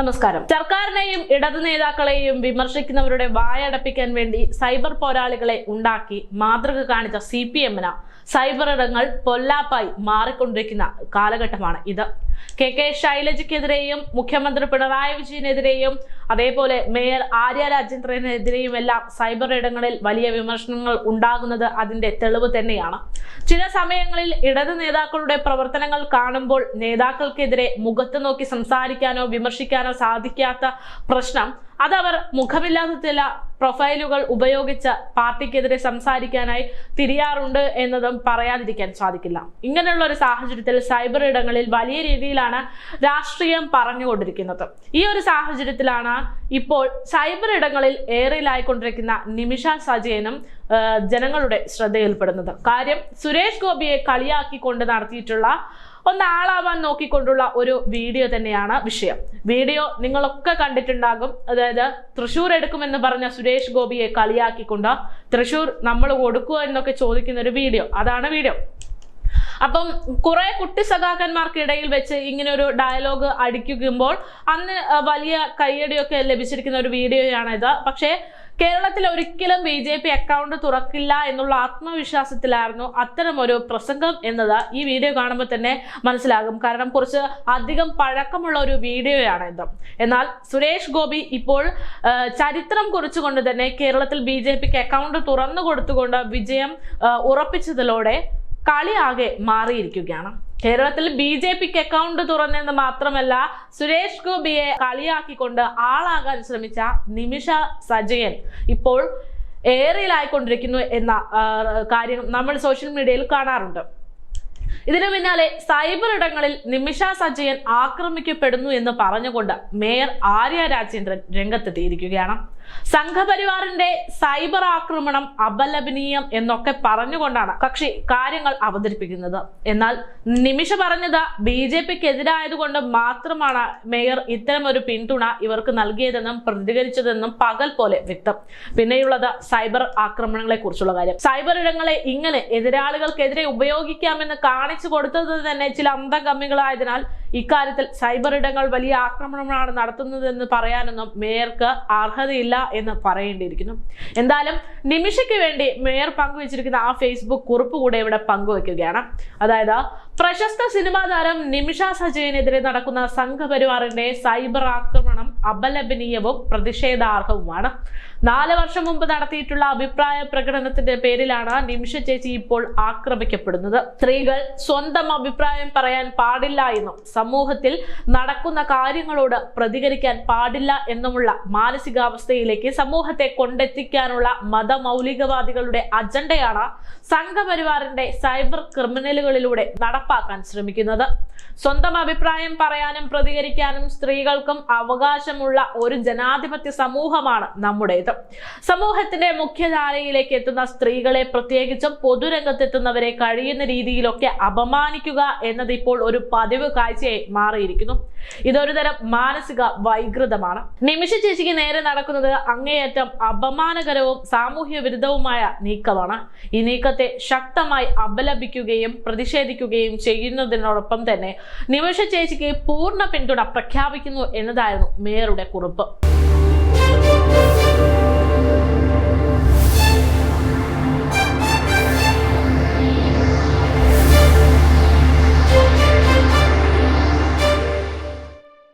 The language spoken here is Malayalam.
നമസ്കാരം. സർക്കാരിനെയും ഇടതു നേതാക്കളെയും വിമർശിക്കുന്നവരുടെ വായടപ്പിക്കാൻ വേണ്ടി സൈബർ പോരാളികളെ ഉണ്ടാക്കി മാതൃക കാണിച്ച സി പി എമ്മിന് സൈബർ ഇടങ്ങൾ പൊല്ലാപ്പായി മാറിക്കൊണ്ടിരിക്കുന്ന കാലഘട്ടമാണ് ഇത്. കെ കെ ശൈലജയ്ക്കെതിരെയും മുഖ്യമന്ത്രി പിണറായി വിജയനെതിരെയും അതേപോലെ മേയർ ആര്യ രാജേന്ദ്രനെതിരെയും എല്ലാം സൈബർ ഇടങ്ങളിൽ വലിയ വിമർശനങ്ങൾ ഉണ്ടാകുന്നത് അതിന്റെ തെളിവ് തന്നെയാണ്. ചില സമയങ്ങളിൽ ഇടത് നേതാക്കളുടെ പ്രവർത്തനങ്ങൾ കാണുമ്പോൾ നേതാക്കൾക്കെതിരെ മുഖത്ത് നോക്കി സംസാരിക്കാനോ വിമർശിക്കാനോ സാധിക്കാത്ത പ്രശ്നം. അതവർ മുഖമില്ലാത്ത ചില പ്രൊഫൈലുകൾ ഉപയോഗിച്ച് പാർട്ടിക്കെതിരെ സംസാരിക്കാനായി തിരിയാറുണ്ട് എന്നതും പറയാതിരിക്കാൻ സാധിക്കില്ല. ഇങ്ങനെയുള്ള ഒരു സാഹചര്യത്തിൽ സൈബർ ഇടങ്ങളിൽ വലിയ രീതിയിലാണ് രാഷ്ട്രീയം പറഞ്ഞുകൊണ്ടിരിക്കുന്നത്. ഈ ഒരു സാഹചര്യത്തിലാണ് ഇപ്പോൾ സൈബർ ഇടങ്ങളിൽ ഏറെയിലായിക്കൊണ്ടിരിക്കുന്ന നിമിഷ സജയനും ജനങ്ങളുടെ ശ്രദ്ധയിൽപ്പെടുന്നത്. കാര്യം സുരേഷ് ഗോപിയെ കളിയാക്കിക്കൊണ്ട് നടത്തിയിട്ടുള്ള ഒന്നാളാവാൻ നോക്കിക്കൊണ്ടുള്ള ഒരു വീഡിയോ തന്നെയാണ് വിഷയം. വീഡിയോ നിങ്ങളൊക്കെ കണ്ടിട്ടുണ്ടാകും. അതായത് തൃശ്ശൂർ എടുക്കുമെന്ന് പറഞ്ഞ സുരേഷ് ഗോപിയെ കളിയാക്കിക്കൊണ്ട് തൃശ്ശൂർ നമ്മൾ കൊടുക്കുക എന്നൊക്കെ ചോദിക്കുന്ന ഒരു വീഡിയോ. അതാണ് വീഡിയോ. അപ്പം കുറെ കുട്ടി സഖാക്കന്മാർക്കിടയിൽ വെച്ച് ഇങ്ങനെ ഒരു ഡയലോഗ് അടിക്കുമ്പോൾ അന്ന് വലിയ കയ്യടിയൊക്കെ ലഭിച്ചിരിക്കുന്ന ഒരു വീഡിയോയാണ് പക്ഷേ കേരളത്തിൽ ഒരിക്കലും ബി ജെ പി അക്കൗണ്ട് തുറക്കില്ല എന്നുള്ള ആത്മവിശ്വാസത്തിലായിരുന്നു അത്തരം ഒരു പ്രസംഗം എന്നത്. ഈ വീഡിയോ കാണുമ്പോൾ തന്നെ മനസ്സിലാകും. കാരണം കുറച്ച് അധികം പഴക്കമുള്ള ഒരു വീഡിയോയാണ് ഇത് എന്നാൽ സുരേഷ് ഗോപി ഇപ്പോൾ ചരിത്രം കുറിച്ചുകൊണ്ട് തന്നെ കേരളത്തിൽ ബി ജെ പിക്ക് അക്കൗണ്ട് തുറന്നു കൊടുത്തുകൊണ്ട് വിജയം ആ, ഉറപ്പിച്ചതിലൂടെ കളിയാകെ മാറിയിരിക്കുകയാണ്. കേരളത്തിൽ ബി ജെ പിക്ക് അക്കൗണ്ട് തുറന്നെന്ന് മാത്രമല്ല സുരേഷ് ഗോപിയെ കളിയാക്കിക്കൊണ്ട് ആളാകാൻ ശ്രമിച്ച നിമിഷ സജയൻ ഇപ്പോൾ ഏറിയലായിക്കൊണ്ടിരിക്കുന്നു എന്ന കാര്യം നമ്മൾ സോഷ്യൽ മീഡിയയിൽ കാണാറുണ്ട്. ഇതിനു പിന്നാലെ സൈബർ ഇടങ്ങളിൽ നിമിഷ സജയൻ ആക്രമിക്കപ്പെടുന്നു എന്ന് പറഞ്ഞുകൊണ്ട് മേയർ ആര്യ രാജേന്ദ്രൻ രംഗത്തെത്തിയിരിക്കുകയാണ്. സംഘപരിവാറിന്റെ സൈബർ ആക്രമണം അപലപനീയം എന്നൊക്കെ പറഞ്ഞുകൊണ്ടാണ് കക്ഷി കാര്യങ്ങൾ അവതരിപ്പിക്കുന്നത്. എന്നാൽ നിമിഷ പറഞ്ഞത് ബി ജെ പിക്ക് എതിരായതുകൊണ്ട് മാത്രമാണ് മേയർ ഇത്തരം ഒരു പിന്തുണ ഇവർക്ക് നൽകിയതെന്നും പ്രതികരിച്ചതെന്നും പകൽ പോലെ വ്യക്തം. പിന്നെയുള്ളത് സൈബർ ആക്രമണങ്ങളെ കുറിച്ചുള്ള കാര്യം. സൈബർ ഇടങ്ങളെ ഇങ്ങനെ എതിരാളികൾക്കെതിരെ ഉപയോഗിക്കാമെന്ന് കാണിച്ചു കൊടുത്തത് തന്നെ ചില അന്തഗമ്മികളായതിനാൽ ഇക്കാര്യത്തിൽ സൈബർ ഇടങ്ങൾ വലിയ ആക്രമണമാണ് നടത്തുന്നതെന്ന് പറയാനൊന്നും മേയർക്ക് അർഹതയില്ല എന്ന് പറയേണ്ടിയിരിക്കുന്നു. എന്തായാലും നിമിഷയ്ക്ക് വേണ്ടി മേയർ പങ്കുവച്ചിരിക്കുന്ന ആ ഫേസ്ബുക്ക് കുറിപ്പ് കൂടെ ഇവിടെ പങ്കുവെക്കുകയാണ് അതായത് പ്രശസ്ത സിനിമാ താരം നിമിഷ സജയനെതിരെ നടക്കുന്ന സംഘപരിവാറിന്റെ സൈബർ ആക്രമണം അപലപനീയവും പ്രതിഷേധാർഹവുമാണ്. നാല് വർഷം മുമ്പ് നടത്തിയിട്ടുള്ള അഭിപ്രായ പ്രകടനത്തിന്റെ പേരിലാണ് നിമിഷ ചേച്ചി ഇപ്പോൾ ആക്രമിക്കപ്പെടുന്നത്. സ്ത്രീകൾ സ്വന്തം അഭിപ്രായം പറയാൻ പാടില്ല എന്നും സമൂഹത്തിൽ നടക്കുന്ന കാര്യങ്ങളോട് പ്രതികരിക്കാൻ പാടില്ല എന്നുമുള്ള മാനസികാവസ്ഥയിലേക്ക് സമൂഹത്തെ കൊണ്ടെത്തിക്കാനുള്ള മതമൗലികവാദികളുടെ അജണ്ടയാണ് സംഘപരിവാറിന്റെ സൈബർ ക്രിമിനലുകളിലൂടെ നടപ്പാക്കാൻ ശ്രമിക്കുന്നത്. സ്വന്തം അഭിപ്രായം പറയാനും പ്രതികരിക്കാനും സ്ത്രീകൾക്കും അവകാശമുള്ള ഒരു ജനാധിപത്യ സമൂഹമാണ് നമ്മുടേത്. സമൂഹത്തിന്റെ മുഖ്യധാരയിലേക്ക് എത്തുന്ന സ്ത്രീകളെ പ്രത്യേകിച്ചും പൊതുരംഗത്തെത്തുന്നവരെ കഴിയുന്ന രീതിയിലൊക്കെ അപമാനിക്കുക എന്നത് ഇപ്പോൾ ഒരു പതിവ് കാഴ്ചയായി മാറിയിരിക്കുന്നു. ഇതൊരു തരം മാനസിക വൈകൃതമാണ്. നിമിഷ ചേച്ചിക്ക് നേരെ നടക്കുന്നത് അങ്ങേയറ്റം അപമാനകരവും സാമൂഹ്യ വിരുദ്ധവുമായ നീക്കമാണ്. ഈ നീക്കത്തെ ശക്തമായി അപലപിക്കുകയും പ്രതിഷേധിക്കുകയും ചെയ്യുന്നതിനോടൊപ്പം തന്നെ നിമിഷ ചേച്ചിക്ക് പൂർണ പിന്തുണ പ്രഖ്യാപിക്കുന്നു എന്നതായിരുന്നു മേയറുടെ കുറിപ്പ്.